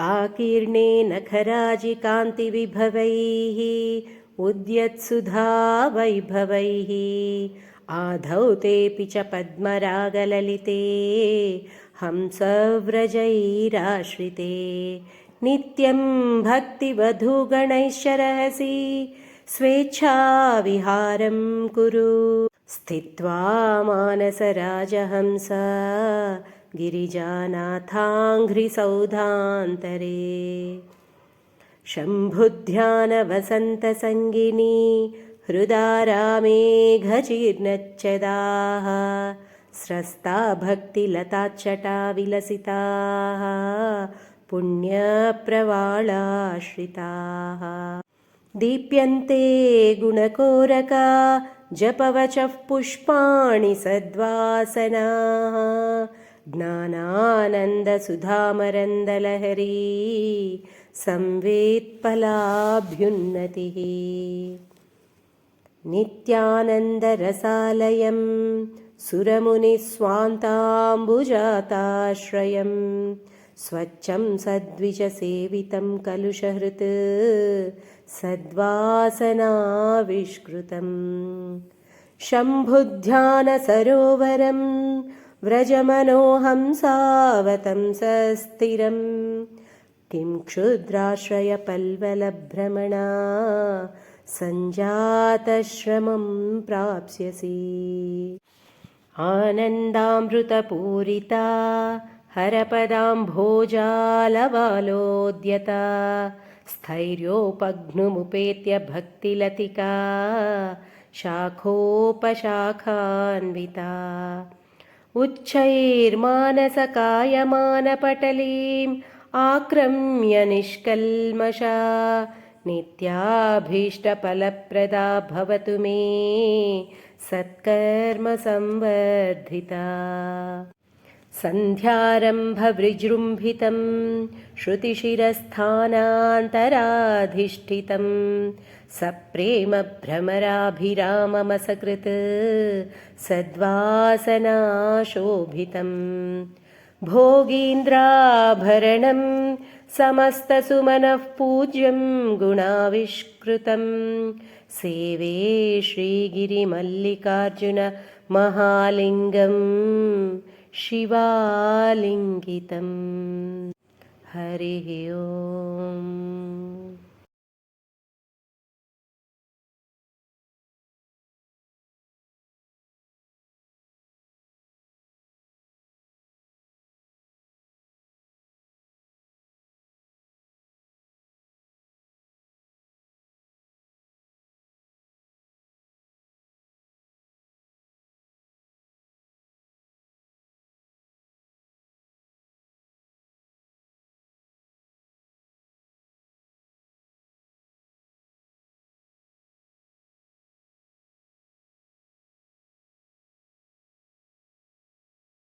आकीर्णे नखराजिकान्तिविभवैः उद्यत्सुधा वैभवैः आधौ तेऽपि च पद्मरागललिते हंसव्रजैराश्रिते। नित्यं भक्तिवधूगणैश्च रहसि स्वेच्छाविहारं कुरु। स्थित्वा मानसराजहंस गिरिजानाथाङ्घ्रिसौधान्तरे। शम्भुध्यानवसन्तसङ्गिनी हृदा रामेघजीर्णच्चदाः स्रस्ता भक्तिलताच्चटा विलसिताः पुण्यप्रवाळाश्रिताः दीप्यन्ते गुणकोरका जपवचः पुष्पाणि सद्वासनाः ज्ञानानन्दसुधामरन्दलहरी संवेत्पलाभ्युन्नतिः नित्यानन्दरसालयं सुरमुनिस्वान्ताम्बुजाताश्रयं स्वच्छं सद्विजसेवितं कलुषहृत् सद्वासनाविष्कृतम् शम्भुध्यानसरोवरं व्रजमनोहंसावतं किं क्षुद्राश्रयपल्वलभ्रमणा सञ्जातश्रमं प्राप्स्यसि आनन्दामृतपूरिता हरपदाम्भोजालवालोद्यता स्थैर्योपघ्नुमुपेत्य भक्तिलतिका शाखोपशाखान्विता उच्चैर्मानसकायमानपटलीम् आक्रम्य निष्कल्मषा। नित्याभीष्टफलप्रदा भवतु मे सत्कर्मसंवर्धिता सन्ध्यारम्भविजृम्भितं श्रुतिशिरस्थानान्तराधिष्ठितं सप्रेमभ्रमराभिराममसकृत् सद्वासनाशोभितम्। भोगीन्द्राभरणं समस्तसुमनः पूज्यं गुणाविष्कृतं सेवे श्रीगिरिमल्लिकार्जुनमहालिङ्गं शिवालिङ्गितं हरिः ओम्।